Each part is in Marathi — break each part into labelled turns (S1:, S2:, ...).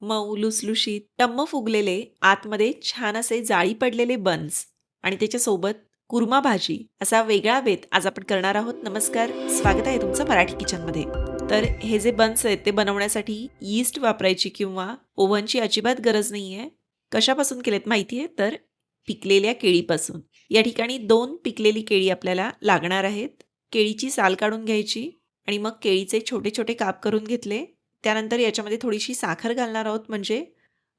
S1: मऊ लुसलुशीत टम्म फुगलेले आतमध्ये छान असे जाळी पडलेले बन्स आणि त्याच्यासोबत कुर्मा भाजी असा वेगळा बेत आज आपण करणार आहोत. नमस्कार. स्वागत आहे तुमचं मराठी किचनमध्ये. तर हे जे बन्स आहेत ते बनवण्यासाठी यीस्ट वापरायची किंवा ओव्हनची अजिबात गरज नाही आहे कशापासून केलेत माहिती आहे तर पिकलेल्या केळीपासून. या ठिकाणी दोन पिकलेली केळी आपल्याला लागणार आहेत. केळीची साल काढून घ्यायची आणि मग केळीचे छोटे छोटे काप करून घेतले. त्यानंतर याच्यामध्ये थोडीशी साखर घालणार आहोत. म्हणजे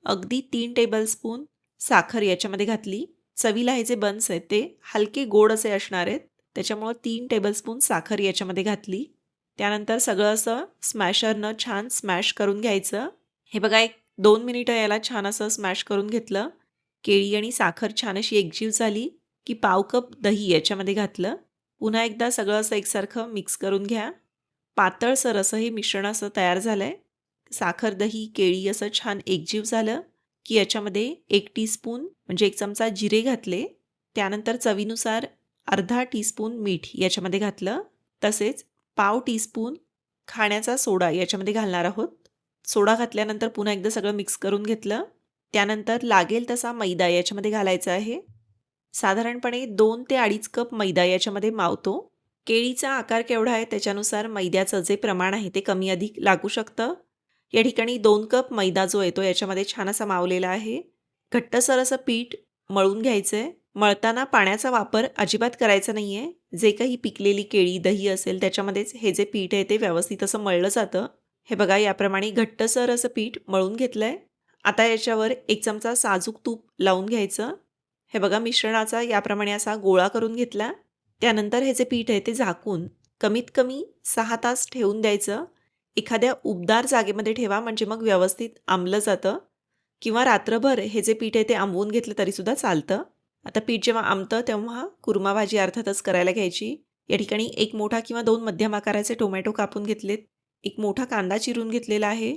S1: अगदी तीन टेबलस्पून साखर याच्यामध्ये घातली. चवीला हे जे बन्स आहेत ते हलके गोड असे असणार आहेत. त्याच्यामुळं तीन टेबलस्पून साखर याच्यामध्ये घातली. त्यानंतर सगळं असं स्मॅशरनं छान स्मॅश करून घ्यायचं. हे बघा एक दोन मिनिटं याला छान असं स्मॅश करून घेतलं. केळी आणि साखर छान अशी एकजीव झाली की पाव कप दही याच्यामध्ये घातलं. पुन्हा एकदा सगळं असं एकसारखं मिक्स करून घ्या. पातळसर असं हे मिश्रण असं तयार झालं आहे साखर दही केळी असं छान एकजीव झालं की याच्यामध्ये एक टीस्पून म्हणजे एक चमचा जिरे घातले. त्यानंतर चवीनुसार अर्धा टीस्पून मीठ याच्यामध्ये घातलं. तसेच पाव टीस्पून खाण्याचा सोडा याच्यामध्ये घालणार आहोत. सोडा घातल्यानंतर पुन्हा एकदा सगळं मिक्स करून घेतलं. त्यानंतर लागेल तसा मैदा याच्यामध्ये घालायचा आहे. साधारणपणे दोन ते अडीच कप मैदा याच्यामध्ये मावतो. केळीचा आकार केवढा आहे त्याच्यानुसार मैद्याचं जे प्रमाण आहे ते कमी अधिक लागू शकतं. या ठिकाणी दोन कप मैदा जो येतो याच्यामध्ये छान असा मावलेला आहे. घट्टसर असं पीठ मळून घ्यायचं आहे मळताना पाण्याचा वापर अजिबात करायचा नाही आहे जे काही पिकलेली केळी दही असेल त्याच्यामध्येच हे जे पीठ आहे ते व्यवस्थित असं मळलं जातं. हे बघा याप्रमाणे घट्टसर असं पीठ मळून घेतलं आहे आता याच्यावर एक चमचा साजूक तूप लावून घ्यायचं. हे बघा मिश्रणाचा याप्रमाणे असा गोळा करून घेतला. त्यानंतर हे जे पीठ आहे ते झाकून कमीत कमी सहा तास ठेवून द्यायचं. एखाद्या उबदार जागेमध्ये ठेवा म्हणजे मग व्यवस्थित आंबलं जातं. किंवा रात्रभर हे जे पीठ आहे ते आंबवून घेतलं तरीसुद्धा चालतं. आता पीठ जेव्हा आंबतं तेव्हा कुर्मा भाजी अर्थातच करायला घ्यायची. या ठिकाणी एक मोठा किंवा दोन मध्यम आकाराचे टोमॅटो कापून घेतलेत. एक मोठा कांदा चिरून घेतलेला आहे.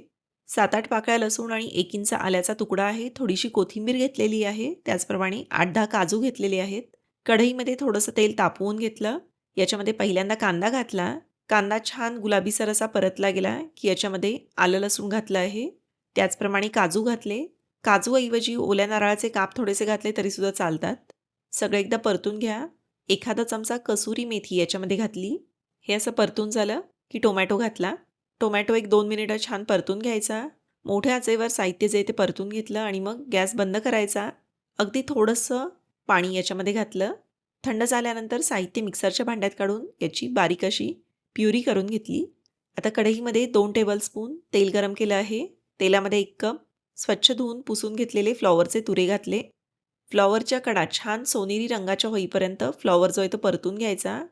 S1: सात आठ पाकळ्या लसूण आणि एक इंच आल्याचा तुकडा आहे. थोडीशी कोथिंबीर घेतलेली आहे. त्याचप्रमाणे आठ दहा काजू घेतलेले आहेत. कढईमध्ये थोडंसं तेल तापवून घेतलं. याच्यामध्ये पहिल्यांदा कांदा घातला. कांदा छान गुलाबीसर असा परतला गेला की याच्यामध्ये आलं लसूण घातलं आहे. त्याचप्रमाणे काजू घातले. काजूऐवजी ओल्या नारळाचे काप थोडेसे घातले तरीसुद्धा चालतात. सगळं एकदा परतून घ्या. एखादा चमचा कसुरी मेथी याच्यामध्ये घातली. हे असं परतून झालं की टोमॅटो घातला. टोमॅटो एक दोन मिनिटं छान परतून घ्यायचा. मोठ्या आचेवर साहित्य जे ते परतून घेतलं आणि मग गॅस बंद करायचा. अगदी थोडंसं पाणी याच्यामध्ये घातलं. थंड झाल्यानंतर साहित्य मिक्सरच्या भांड्यात काढून याची बारीक अशी प्युरी करून घेतली. आता कढईमध्ये दोन टेबलस्पून तेल गरम केलं आहे. तेलामध्ये एक कप स्वच्छ धुवून पुसून घेतलेले फ्लॉवरचे तुरे घातले. फ्लॉवरच्या कडा छान सोनेरी रंगाच्या होईपर्यंत फ्लॉवर जो आहे तो परतून घ्यायचा.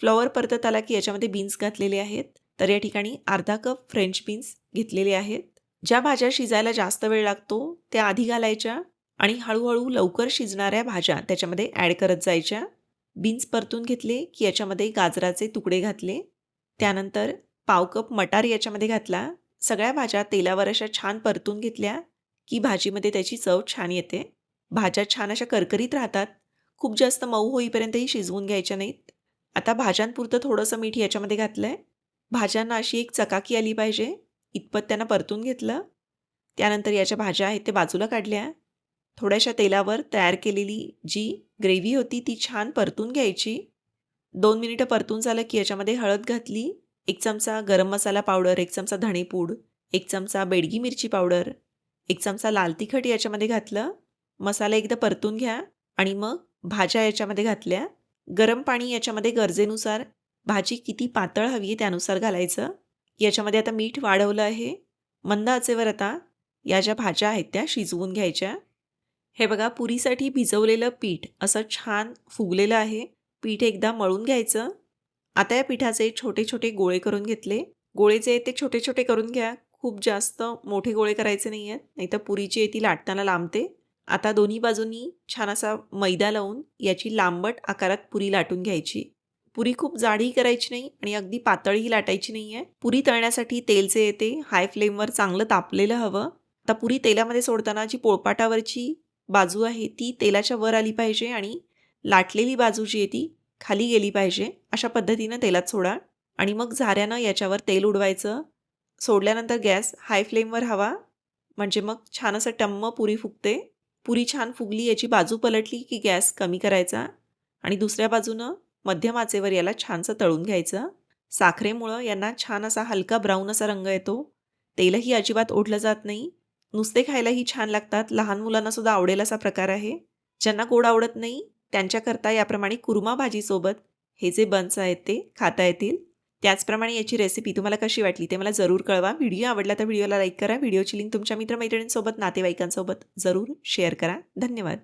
S1: फ्लॉवर परतत आला की याच्यामध्ये बीन्स घातलेले आहेत. तर या ठिकाणी अर्धा कप फ्रेंच बीन्स घेतलेले आहेत. ज्या भाज्या शिजायला जास्त वेळ लागतो त्या आधी घालायच्या. आणि हळूहळू लवकर शिजणाऱ्या भाज्या त्याच्यामध्ये ॲड करत जायच्या. बीन्स परतून घेतले की याच्यामध्ये गाजराचे तुकडे घातले. त्यानंतर पाव कप मटार याच्यामध्ये घातला. सगळ्या भाज्या तेलावर अशा छान परतून घेतल्या की भाजीमध्ये त्याची चव छान येते. भाज्या छान अशा करकरीत राहतात. खूप जास्त मऊ होईपर्यंतही शिजवून घ्यायच्या नाहीत. आता भाज्यांपुरतं थोडंसं मीठ याच्यामध्ये घातलं आहे भाज्यांना अशी एक चकाकी आली पाहिजे. इतपत त्यांना परतून घेतलं. त्यानंतर याच्या भाज्या आहेत ते बाजूला काढल्या. थोड्याशा तेलावर तयार केलेली जी ग्रेव्ही होती ती छान परतून घ्यायची. दोन मिनिटं परतून झालं की याच्यामध्ये हळद घातली एक चमचा गरम मसाला पावडर एक चमचा धणेपूड एक चमचा बेडगी मिरची पावडर एक चमचा लाल तिखट याच्यामध्ये घातलं. मसाला एकदा परतून घ्या आणि मग भाज्या याच्यामध्ये घातल्या. गरम पाणी याच्यामध्ये गरजेनुसार भाजी किती पातळ हवी आहे त्यानुसार घालायचं. याच्यामध्ये आता मीठ वाढवलं आहे. मंद आचेवर आता या ज्या भाज्या आहेत त्या शिजवून घ्यायच्या. हे बघा पुरीसाठी भिजवलेलं पीठ असं छान फुगलेलं आहे. पीठ एकदा मळून घ्यायचं. आता या पिठाचे छोटे छोटे गोळे करून घेतले. गोळे जे आहेत ते छोटे छोटे करून घ्या. खूप जास्त मोठे गोळे करायचे नाही आहेत नाहीतर पुरीची आहे ती लाटताना लांबते. आता दोन्ही बाजूंनी छान असा मैदा लावून याची लांबट आकारात पुरी लाटून घ्यायची. पुरी खूप जाडही करायची नाही आणि अगदी पातळही लाटायची नाही आहे पुरी तळण्यासाठी तेल जे येते हाय फ्लेमवर चांगलं तापलेलं हवं. आता पुरी तेलामध्ये सोडताना जी पोळपाटावरची बाजू आहे ती तेलाच्या वर आली पाहिजे आणि लाटलेली बाजू जी आहे ती खाली गेली पाहिजे. अशा पद्धतीनं तेलात सोडा आणि मग झाऱ्यानं याच्यावर तेल उडवायचं. सोडल्यानंतर गॅस हाय फ्लेमवर हवा. म्हणजे मग छान असं टम्म पुरी फुगते. पुरी छान फुगली याची बाजू पलटली की गॅस कमी करायचा आणि दुसऱ्या बाजूनं मध्यम आचेवर याला छानसं तळून घ्यायचं. साखरेमुळं यांना छान असा हलका ब्राऊन असा रंग येतो. तेलही अजिबात ओढलं जात नाही. नुसते खायलाही छान लागतात. लहान मुलांना सुद्धा आवडेल असा प्रकार आहे. ज्यांना गोड आवडत नाही त्यांच्याकरता याप्रमाणे कुर्मा भाजीसोबत हे जे बन्स आहेत ते खाता येतील. त्याचप्रमाणे याची रेसिपी तुम्हाला कशी वाटली ते मला जरूर कळवा. व्हिडिओ आवडला तर व्हिडिओला लाईक करा. व्हिडिओची लिंक तुमच्या मित्रमैत्रिणींसोबत नातेवाईकांसोबत जरूर शेअर करा. धन्यवाद.